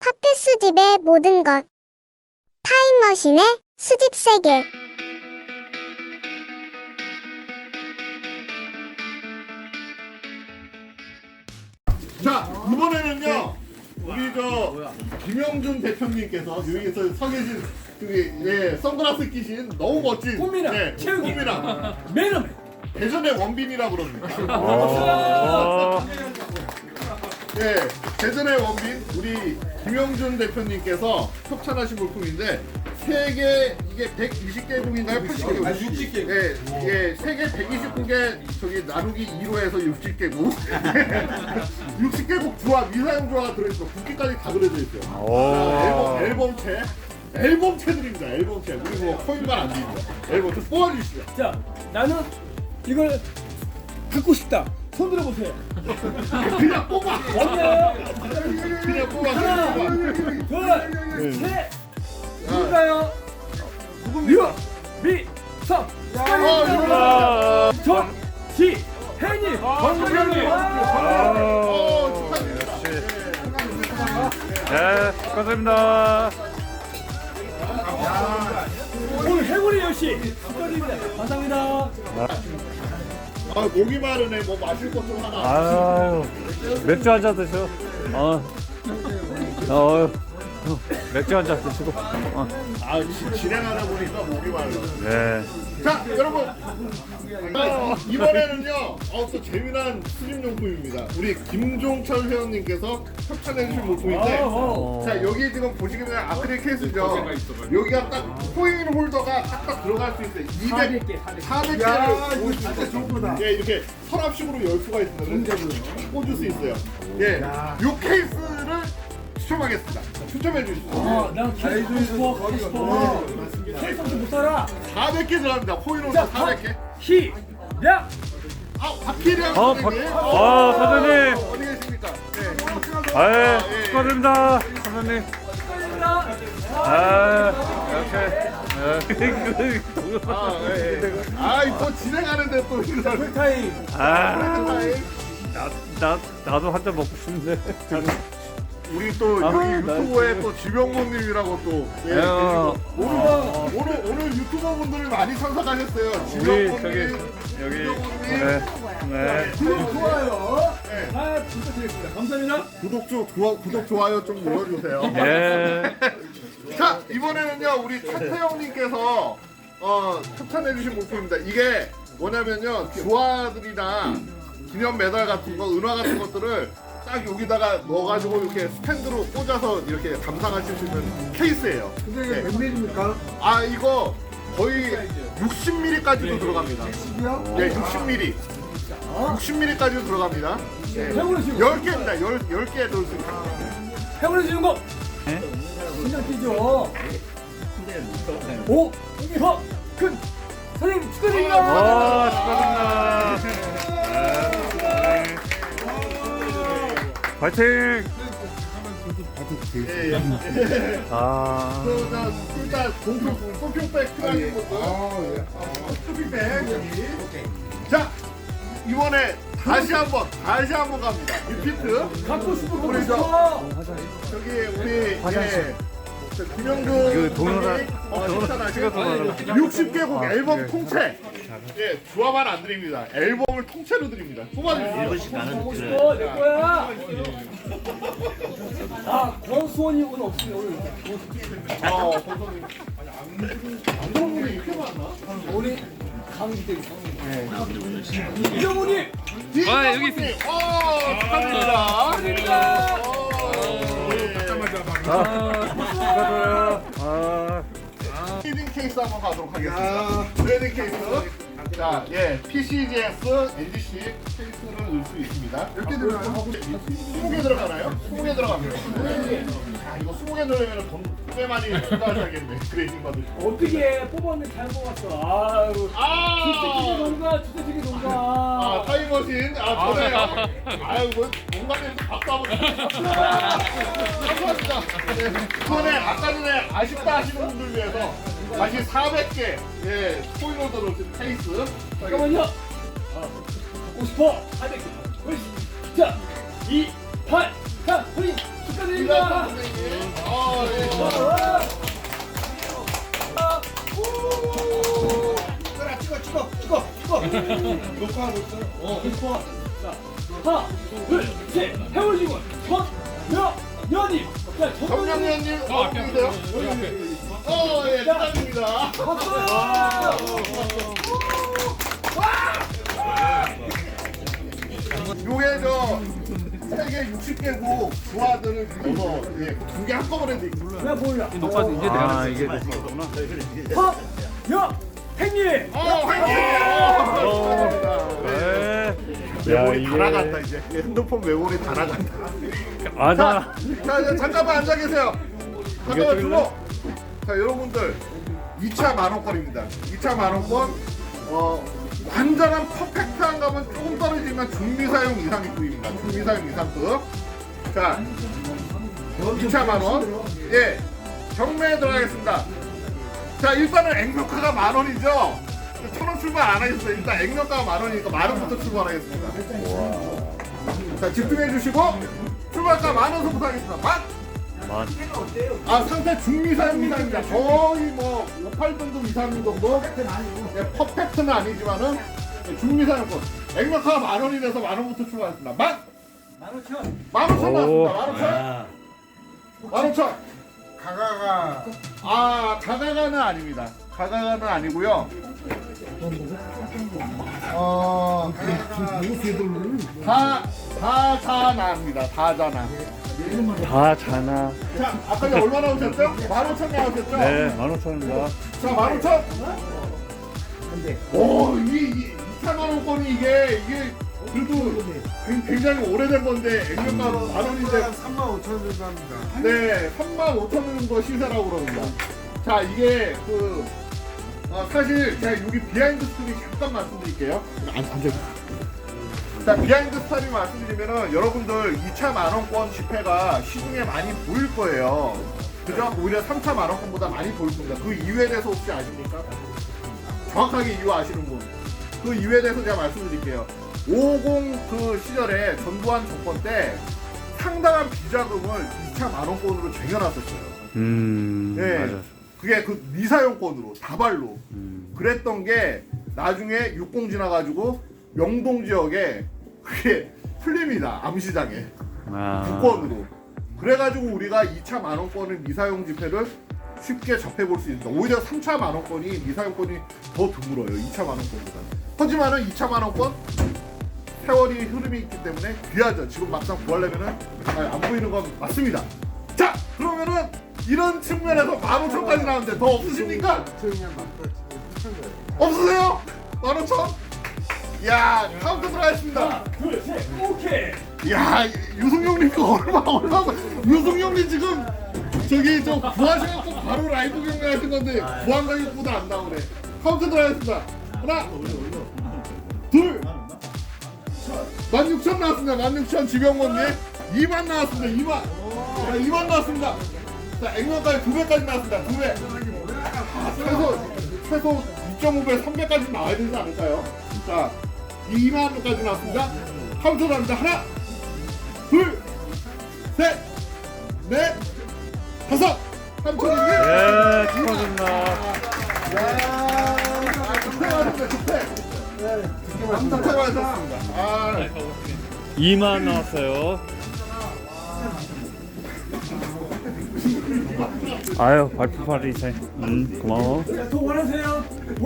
팝드 수집의 모든 것. 타임머신의 수집 세계. 자 이번에는요 우리 저 김영준 대표님께서 여기서 서 계신 저기 예 선글라스 끼신 너무 멋진 꽃미남, 예, 채우기. 꽃미남 매너맨 대전의 원빈이라 그럽니다. 박 수! 예 대전의 원빈 우리 김영준 대표님께서 협찬하신 물품인데 세계 이게 120개국인가요? 80개국? 60개국. 예, 예, 세계 129개 저기 나누기 2로 해서 60개국. 60개국 조합 미사용 조합가 들어있어. 국기까지 다 그려져 있어요. 자, 앨범 앨범체. 앨범체 드립니다. 앨범체. 그리고 뭐 코인만 안 드립니다. 앨범체 뽑아주시죠. 자, 나는 이걸 갖고 싶다. 손 들어보세요. 그냥 뽑아. 어디야? 그냥 뽑아. 하나. 둘, 셋. 누군가요? 누굽니까? 미, 섭, 아. 정, 지, 혜니, 정국영님. 어, 축하드립니다. 네, 축하드립니다. 오늘 해골의 여시 축하드립니다. 감사합니다. 아, 목이 마르네. 뭐 마실 것좀 하나. 아유, 맥주 한 잔 드셔. 어, 어, 맥주 한 잔 드시고. 어, 아, 지- 진행하다 보니까 목이 마르네. 네. 자, 여러분. 아, 이번에는요, 어, 또 재미난 수집 용품입니다. 우리 김종철 회원님께서 협찬해 주신 물품인데, 어, 자, 여기 지금 보시게 되면 아크릴 케이스죠. 여기가 딱 코인 홀더가 딱딱 들어갈 수 있어요. 200, 400개, 400개. 400개를 올수 있어요. 예, 이렇게 서랍식으로 열 수가 있습니다. 그래서 꽂을 수 있어요. 예, 요 케이스를 추첨하겠습니다. 추첨해 주시죠. 어, 난 케이스 갖고 싶어, 없이 못 살아. 400개 들어갑니다. 자, 400개. 히, 야, 아, 박희량 어, 선생님. 박- 아, 선생님. 어디 계십니까? 네. 아유, 축하드립니다. 선생님. 축하드립니다. 아, 이렇게. 아, 예, 예. 아, 또 진행하는데 또 이거. 타임. 아, 나, 나, 나도 한 잔 먹고 싶네. 우리 또 아, 여기 나- 유튜버에 또 지병모님이라고 또 예, 아유. 계시고 오늘 오늘 오늘 유튜버 분들이 많이 참석하셨어요. 우리 저기, 여기. 네. 네. 구독, 좋아요. 네. 다 부탁드리겠습니다. 감사합니다. 구독 좀 구독, 구독 좋아요 좀 눌러주세요. 예. 자 이번에는요 우리 최태영님께서 어, 협찬해주신 물품입니다. 이게 뭐냐면요 주화들이나 기념 메달 같은 거, 은화 같은 것들을 딱 여기다가 넣어가지고 이렇게 스탠드로 꽂아서 이렇게 감상하실 수 있는 케이스예요. 네. 몇 밀입니까? 아 이거 거의 60mm까지도 들어갑니다. 네, 60mm. 60mm까지도 들어갑니다. 네. 해골의 지금 10개입니다. 10, 10개 넣을 수 있습니다. 해골의 지금 거. 네? 신장 뛰죠. 오, 더, 큰. 선생님 축하드립니다. 와, 화이팅! 예, 예. 아, 그, 저, 일단 공표, 쇼핑백 필요하신 것도. 쇼핑백 여기. 자, 이번에 다시 한번, 다시 한번 갑니다. 리피트. 갖고 갖고 우리 저-. 저기 우리. 예, 저 김영준 이거 동영상- 선생님, 어, 동영상 협찬하신 찍어서 말하라. 60개국 아, 앨범 그래. 통째. 예, 조합만 안 드립니다. 앨범을 통째로 드립니다. 뽑아주시죠. 갖고 싶어, 내 거야. 아, 권수원이 오늘 없으면 오늘 어, 선생님. 안동이 이렇게 많나? 우리 강기대 이정훈이 아, 여기 있습니다. 어, 축하드립니다. 축하드립니다. 어, 예. 아, 축하드려요. 아, 트레이딩 케이스 한번 가도록 하겠습니다. 트레이딩 케이스. 자, 예, PCGS, NGC 케이스를 넣을 수 있습니다. 몇 개 들어가요? 20개 들어가나요? 20개 들어갑니다. 아, 이거 20개 넣으면 돈꽤 많이 투자하셔야겠네. 트레이딩 받으시고. 어떻게 뽑았는데 잘 뽑았어. 아유. 주택집이 아! 농가, 주택집이 아, 농가. 타임머신. 아, 저네요. 아유, 뭐, 공간에서 박수 한번 주세요. 감사합니다. 네. 이번에 아까 전에 아쉽다 하시는 분들 위해서 다시 400개, 예, 스포일러들을 든 케이스. 잠깐만요. 아, 갖고 싶어. 400개. 자, 2, 8, 4, 선생님 이라 축하드립니다. 선생님. 찍어 찍어 찍어 찍어 녹화하고 있어 어 자, 하나 둘셋 해오시고 전 여 여님 자 정명현님 어디 계세요? 어, 예, 축하드립니다. 요게 저 세계 60개국 조화들을 위해서 예, 두개 한꺼번에 돼 있습니다. 나 몰라 녹화 이제 아 이게. 허여 행님 어, 화이팅! 어. 야 메모리 다 나갔다 이제 핸드폰 메모리 다 나간다. 맞아. 자, 이제 잠깐만 앉아 계세요. 잠깐만 주고. 자, 여러분들 2차 만원권입니다. 2차 만원권 어 완전한 퍼펙트한 감은 조금 떨어지지만 중미 사용 이상급입니다. 중미 사용 이상급. 자, 2차 만원. 예, 경매에 들어가겠습니다. 자, 일단은 액면가가 만 원이죠. 천원 출발 안 하겠어요. 일단 액면가가 만 원이니까 만 원부터 출발하겠습니다. 자, 집중해 주시고 출발가 만 원부터 하겠습니다. 만! 만. 아 상태 중미 사용 이상입니다. 거의 뭐 58등급 이상 정도. 네, 퍼펙트는 아니지만은 네, 중미 사용권. 액면가가 만 원이 돼서 만 원부터 출발했습니다. 만! 만 오천 만 오천 오. 나왔습니다. 만 오천. 만 오천. 가가가 아 가가가는 아닙니다. 가가가는 아니고요. 어, 다, 다자나입니다. 다자나. 다 자나. 자, 아까 이제 얼마 나오셨죠? 만 오천 나오셨죠? 네, 만 오천입니다. 자, 만 오천. 오, 이, 이, 2차만 원권이 이게, 이게, 그래도 굉- 굉장히 오래된 건데, 액면가 만 원인데, 3만 5천 정도 합니다 네, 3만 5천 원 정도 시세라고 그럽니다. 자, 이게 그 어, 사실 제가 여기 비하인드 스토리 잠깐 말씀드릴게요. 안 앉아. 자, 비하인드 스토리 말씀드리면은 여러분들 2차 만원권 집회가 시중에 많이 보일 거예요. 그죠? 오히려 3차 만원권보다 많이 보일 겁니다. 그 이유에 대해서 혹시 아십니까? 정확하게 이유 아시는 분. 그 이유에 대해서 제가 말씀드릴게요. 50 그 시절에 전두환 정권 때 상당한 비자금을 2차 만원권으로 쟁여놨었어요. 음. 네. 맞아. 그게 그 미사용권으로 다발로 음. 그랬던 게 나중에 60 지나가지고 명동 지역에 그게 풀립니다 암시장에 아. 국권으로 그래가지고 우리가 2차 만원권을 미사용 지폐를 쉽게 접해볼 수 있습니다 오히려 3차 만원권이 미사용권이 더 드물어요 2차 만원권보다 하지만은 2차 만원권 세월이 흐름이 있기 때문에 귀하죠 지금 막상 구하려면은 아, 안 보이는 건 맞습니다 자 그러면은 이런 측면에서 15,000까지 나오는데 더 없으십니까? 없으세요? 15,000? 야 카운터 들어가겠습니다. 하나 둘셋 오케이. 야 유승용님 그 얼마 얼마 유승용님 지금 저기 저 부하셔갖고 바로 라이브 경매하신 건데 부한 가격보다 안 나오네. 카운트 들어가겠습니다. 하나 둘. 16,000 나왔습니다. 16,000 지병원님. 2만 나왔습니다. 2만. 자 2만 나왔습니다. 자 액면까지 2배까지 나왔습니다. 2배. 최소 최소 2.5배 3배까지 나와야 되지 않을까요? 자 2만 원까지 나왔습니다 카운트 들어갑니다 하나 둘, 셋, 넷, 다섯, 삼천이님. 예, 축하드립니다. 야, 축하하셨습니다. 축하. 축하하셨습니다. 아, 2만 나왔어요. 아유, 발표파리 생. 음, 고마워. 오늘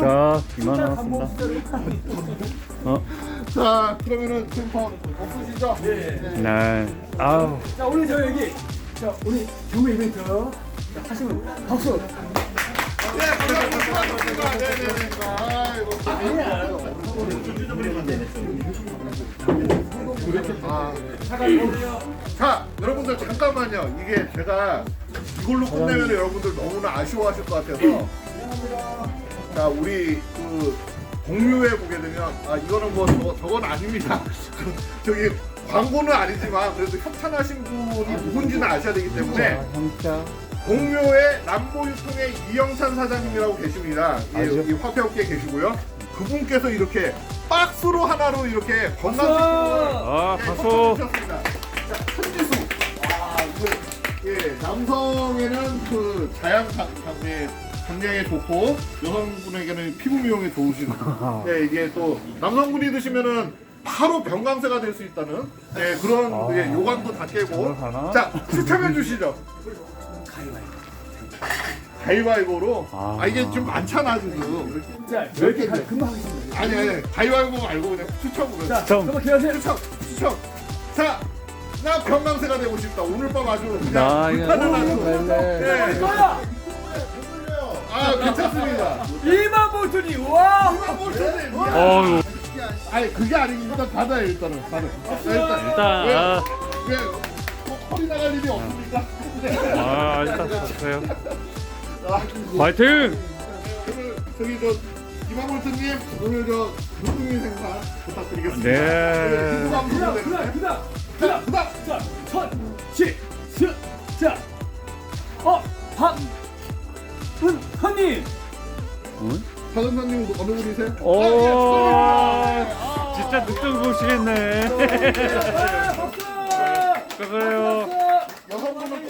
자, 2만 나왔습니다. 어? 자, 그러면은 템퍼 없으시죠? 네. 아우. 자 오늘 저 여기 자 우리 경매 이벤트 자, 하시면 박수 네, 감사합니다. 네, 네, 네. 아이고. 아. 자, 여러분들 잠깐만요. 이게 제가 이걸로 끝내면 여러분들 너무나 아쉬워하실 것 같아서 자, 우리 그 공유회 보게 되면 아 이거는 뭐 저, 저건 아닙니다. 저기 광고는 아니지만 그래도 협찬하신 분이 누군지는 아셔야 되기 때문에. 공묘의 남보유통의 이영찬 사장님이라고 계십니다. 예, 여기 화폐업계에 계시고요. 그분께서 이렇게 박스로 하나로 이렇게 건강식품을 아, 예, 가수. 선물해 주셨습니다. 자, 천지수. 와, 이거 예, 남성에는 그 자양 장- 장내 장량에 좋고 여성분에게는 피부 미용에 좋으신. 예, 이게 또 남성분이 드시면은 바로 병강세가 될 수 있다는 예, 그런 아. 예, 요관도 다 깨고. 자, 추첨해 주시죠. 가위바위보 로. 아. 아, 이게 좀 많잖아 지금. 자, 몇 이렇게? 가- 금방 하겠습니다. 아니 아니 가위바위보 말고 그냥 추첨으로. 자. 잠깐만 기다리세요. 추첨 추첨. 자, 나 병강세가 되고 싶다. 오늘 밤 아주 그냥 나 이거 불타는 아주. 네. 네. 거야! 아 괜찮습니다. 2만 볼트니, 와! 어유 아니 그게 아니고 일단 받아요 일단은 받아. 일단 일단 왜, 아, 왜 어, 허리 나갈 일이 없습니까? 네. 아 일단 주세요. 아, 파이팅! 오늘 저기 저 이마몰트님 오늘 저 누룽이 생산 부탁드리겠습니다. 네. 기부 감사도 그다음, 되는데. 그다음, 그다음, 그다음. 그다음 자, 천, 시, 스, 자, 어, 박, 은, 헌님. 사전사님 어느 분이세요? 오, 아, 예, 아, 진짜 늦둥 보시겠네. 아, 박수! 그래요. 여성분은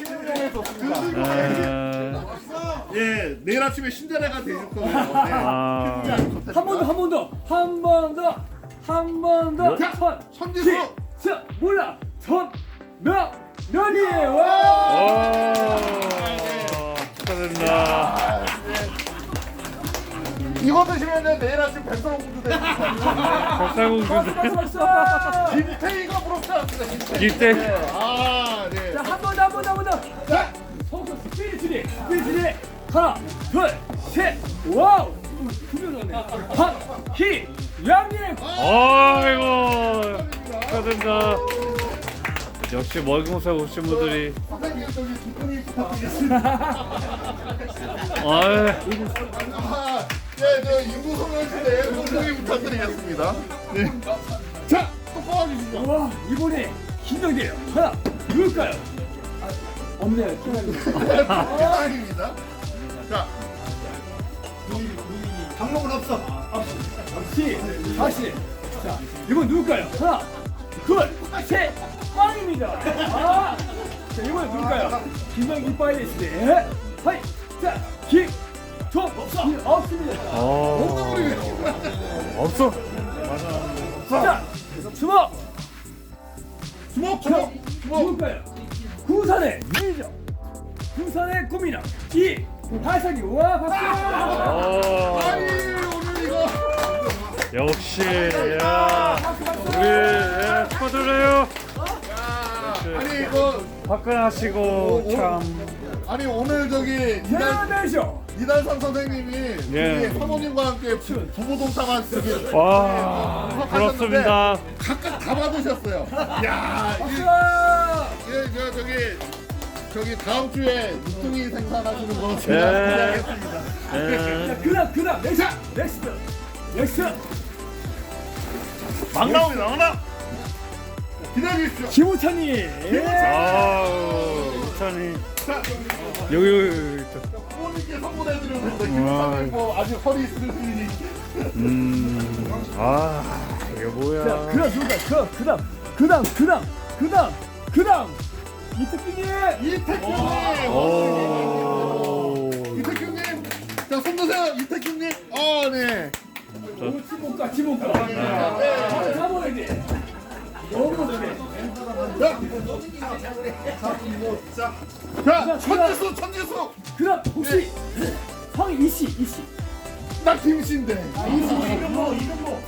아, 예, 내일 아침에 신데레가 되실 거예요. 네. 아. 아주 좋답니다. 한번 더, 한 번 더, 한 번 더, 한 번 더. 자, 천, 선지수! 시, 스, 몰라, 천, 몇, 몇이에요? 와! 오, 축하드립니다. 이거 드시면 내일 아침 백설 공주. 박수, 박사공주 박수! 김태희가 부럽지 않습니다. 김태희. 기대. 네. 아, 네. 자, 한 번 더, 한 번 더, 한 번 더. 자, 성수 스피릿이, 스피릿이. 하나, 둘, 셋, 와우! 두명 나네. 한, 희, 양님. 아이고 축하드립니다. 역시 멀공사 오신 분들이 선생님 저기 두분이 부탁드리겠습니다. 아유 아, 네, 저 인구소멸 시대에 두분이 부탁드리겠습니다. 네. 자, 또 뽑아주시죠. 와, 이번에 긴장돼요. 하나, 누굴까요? 아, 없네요. 대박입니다. 자, 방법은 없어. 시, 다시. 자, 이번 누굴까요? 하나, 둘, 셋, 빵입니다. 아, 자, 이번 누굴까요? 김영 이빠이 시대. 하이, 자, 김, 종, 없어, 없습니다. 어 없어 자, 주먹, 주먹, 자, 주먹, 주먹. 누굴까요? 구산의 밀정, 구산의 고민아, 이, 하상이, 와, 박수! 어 오늘 이거. 역시 야 우리 예, 축하드려요 아니, 이거. 화끈하시고 참 아니, 오늘 저기 이달, 대단하죠? 이달선 선생님이 예. 우리 사모님과 함께 부- 부부 동참한 저기. 와 부럽습니다 각각 다 받으셨어요. 야! 이, 예, 저 저기 저기 다음 주에 누뚱이 생산하시는 거 제가 예. 기대하겠습니다. 예. 자, 그다음, 그다음, 넥스트, 넥스트, 넥스트. 막 나옵니다, 막 나. 기다리십시오. 김우찬이. 아우 우찬이 자, 여기 여기 저, 부 모님께 선물해드리는 건데 와. 김사님 뭐 아직 허리 있으시니 음아 이게 자, 뭐야 그다음 누가? 그, 그다음, 그다음, 그다음, 그다음, 그다음. 이특기님. 이태규님. 오 이태규님. 자, 손 드세요, 이태규님. 아, 네. 오, 지목가, 지목가. 바로 잡아야 돼. 너무 좋네. 자, 자, 천지수, 천지수. 그다음 혹시 성 이씨, 이씨. 나 김씨인데. 이병모, 이병모.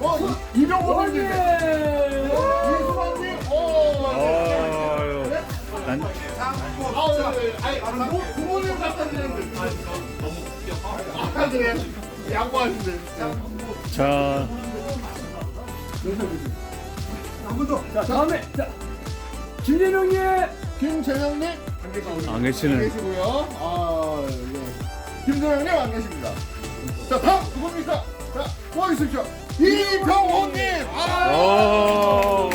어, 이- 이병호님. 예. 이수만님. 어. 아유 난 아, 네, 네. 아니, 부- 부모님 갖다 드렸는데. 아, 그래. 양보하신대. 자, 자, 다음에 자 김재명님. 김재명님 안 계시는 계시고요. 아, 예. 김재명님 안 계십니다. 자, 다음 누굽니까? 자, 모아 주십시오. 이병호님. 아, 오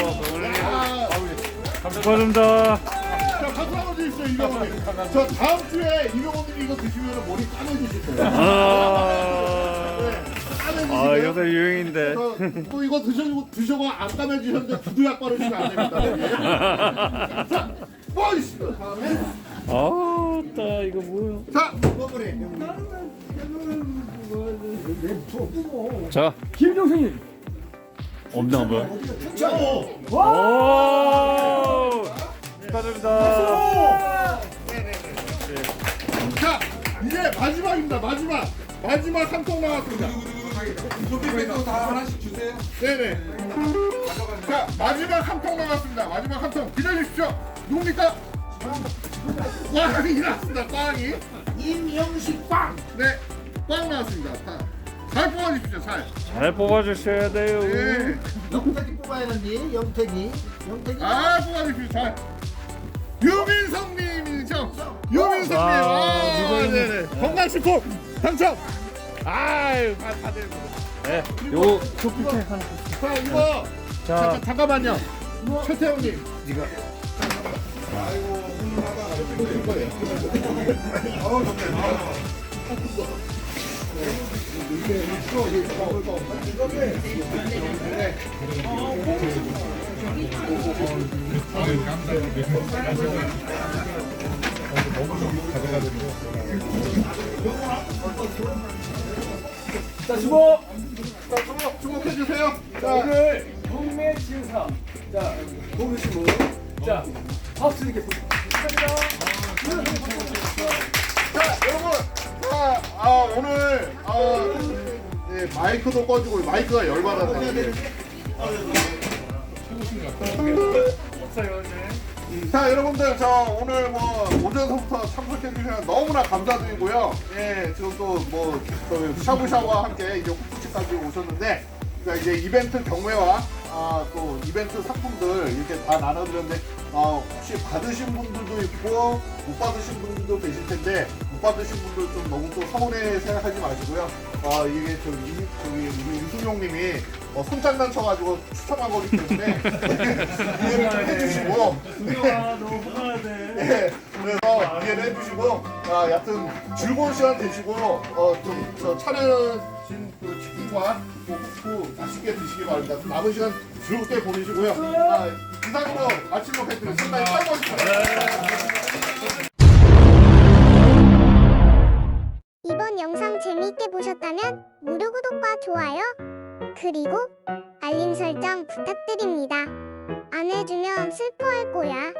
아, 축하드립니다 자, 박수 한번 주십시오, 이병호님. 저 다음 주에 이병호님 이거 드시면 머리 까매지실 거예요. 아, 까매지시고요. 아 요새 유행인데 저, 또 이거 드셔 드셔고 안 까매지셨는데 구두약 바르시면 안 됩니다. 예. 자, 뭐 있어? 아따 이거 뭐야? 자, 자 김종생님. 없나 한번. 와! 오 축하드립니다. 자, 이제 마지막입니다. 마지막. 마지막 한통 나왔습니다. 소비백도 다 하나씩 주세요. 네네. 자, 마지막 한 통 나왔습니다. 마지막 한 통. 기다리십시오. 누굽니까? 꽝이 나왔습니다. 꽝이. 임영식 빵. 네, 꽝 나왔습니다. 자, 잘 뽑아주십시오. 잘. 잘 뽑아주셔야 돼요. 네. 영택이 뽑아야 하는지 영택이. 영택이. 아, 뽑아주십시오. 잘. 유민성님이죠? 유민성님. 아, 아, 네네. 건강식품 당첨. 아유, 다, 다들. 네, 요거 쇼핑백 하나. 자, 이거. 자, 잠깐, 잠깐만요. 최태형님. 네가. 자, 주모. 자, 주목, 주목해주세요. 자, 오늘 경매 진사. 자, 고르시고. 자, 박수 부탁드립니다. 자, 여러분. 자, 아, 오늘, 아, 네, 마이크도 꺼지고, 마이크가 열받았네. 자 여러분들 저 오늘 뭐 오전서부터 참석해 주셔서 너무나 감사드리고요. 예 지금 또뭐 샤브샤브와 함께 이제 호프집까지 오셨는데 그러니까 이제 이벤트 경매와 아, 또 이벤트 상품들 이렇게 다 나눠드렸는데 어, 혹시 받으신 분들도 있고 못 받으신 분들도 계실 텐데 못 받으신 분들 좀 너무 또 서운해 생각하지 마시고요. 아 이게 저기 이- 저기 우리 유승용님이 어, 손장난 쳐가지고 추첨한 거기 때문에 이해를 좀 해주시고 아, 너무. 네, 그래서 이해를 해주시고, 아, 여튼 즐거운 시간 되시고, 어, 좀, 저 차려진 그 콩과 후후 뭐, 맛있게 드시기 바랍니다. 남은 시간 즐겁게 보내시고요. 아, 이상으로 아침 로켓트를 상당히 짧았습니다. 이번 영상 재미있게 보셨다면 무료 구독과 좋아요 그리고 알림 설정 부탁드립니다. 안 해주면 슬퍼할 거야.